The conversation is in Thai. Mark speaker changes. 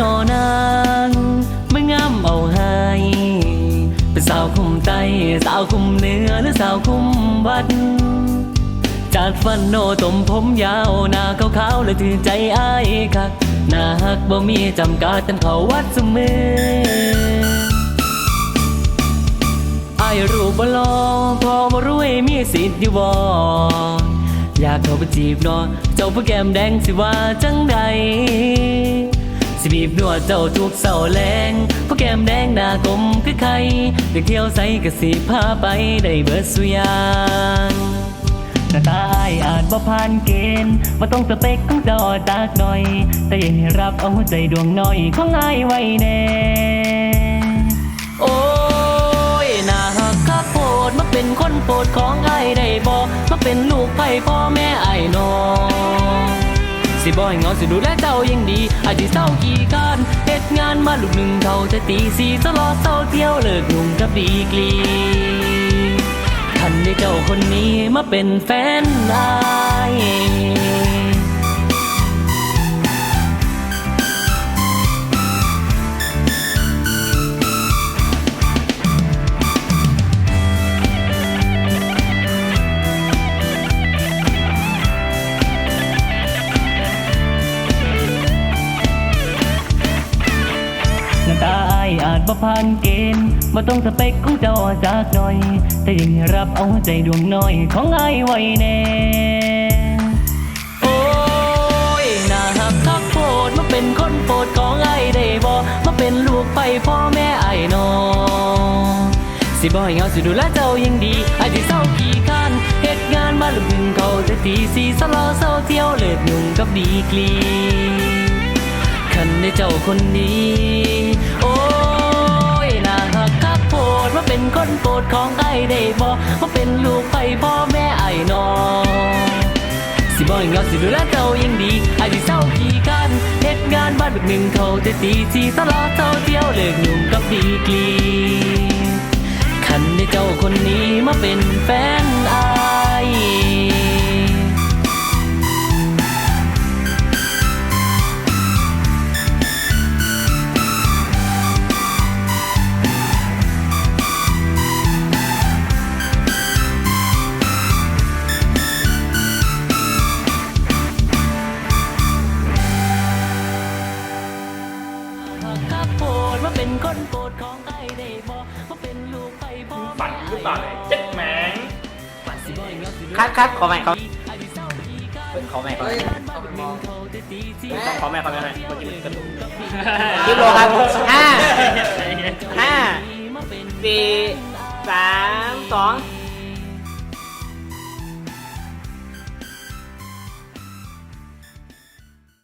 Speaker 1: นอนางไม่งามเอาให้ เป็นสาวคุมใจสาวคุมเนื้อหรือสาวคุมบัด จากฟันโนตมผมยาวหน้าขาวๆและถือใจอ้ายคักหน้าหักบ่มีจำกาดเต็มเขาวัดเสมออายรูปบลอพอบ่รวยมีสิทธิ์อยู่บ่อยากเขาไปจีบนอเจ้าผู้แก้มแดงสิว่าจังใด สิบีบนวดเจ้าทุกเสาแรงพราะแก้มแดงหน้ากลมคือใครเด็กเที่ยวใสกะสิพาไปได้เบิดสุยางหน้าตาอายอาจบ่ผ่านเกณฑ์บ่ต้องสเปคของเจ้าตากหน่อย แต่ย่าให้รับเอาหัวใจดวงน้อยของอายไว้แน่โอ้ยน่าหักคักโพดมาเป็นคนโปรดของอายได้บ่มาเป็นลูกไผ่พ่อแม่อายน้อง สิบ่อยเงาสิดูแลเจ้ายังดีอาจสิเศร้ากี่การเฮ็ดงานมาลูกหนึ่งเท่าจะตีสี่ตลอดเศร้าเที่ยวเลิกหนุ่มกับดีกรีท่านได้เจ้าคนนี้มาเป็นแฟนอาย อายอาจบ่ผ่านเกณฑ์บ่ต้องสเปคของเจ้าจากหน่อย แต่ยังรับเอาใจดวงน้อยของไอายไว้แน่โอ้ยน่าหักคักโพดมาเป็นคนโปรดของไอายได้บ่มาเป็นลูกไปพ่อแม่ไอายน้อสิบ่ให้เหงาสิดูแลเจ้ายังดีไอายสิเศร้าขี้ข้นเฮ็ดงานมาลูกหนึ่งเขาจะตีสีสลอเศร้าเที่ยวเลิดยุ่งกับดีกรีคันได้เจ้าคนนี้ โปรดของไอ้ได้บ่ว่าเป็นลูกไปพ่อแม่ไอ้น้อสิบ่ยังเหงาสิดูแลเจ้ายังดีไอ้ที่เศร้าขี้กันเฮ็ดงานบ้านบึกหนึ่งเขาจะตีสีตลอดเจ้าเที่ยวเลิกหนุ่มกับดีกรีคันได้เจ้าคนนี้มาเป็นแฟน คนโปรดของไอ้ได้บ่ว่าเป็นลูกไปพ่อ
Speaker 2: ฝันหรือเปล่าเนี่ยเจ็ดแหมง
Speaker 3: คัดคัดขอใหม่ขอขอใหม่ขอใหม่ขอใหม่ขอใหม่เมื่อกี้มันกระตุกคลิปโลครับห้าห้าสี่สามสอง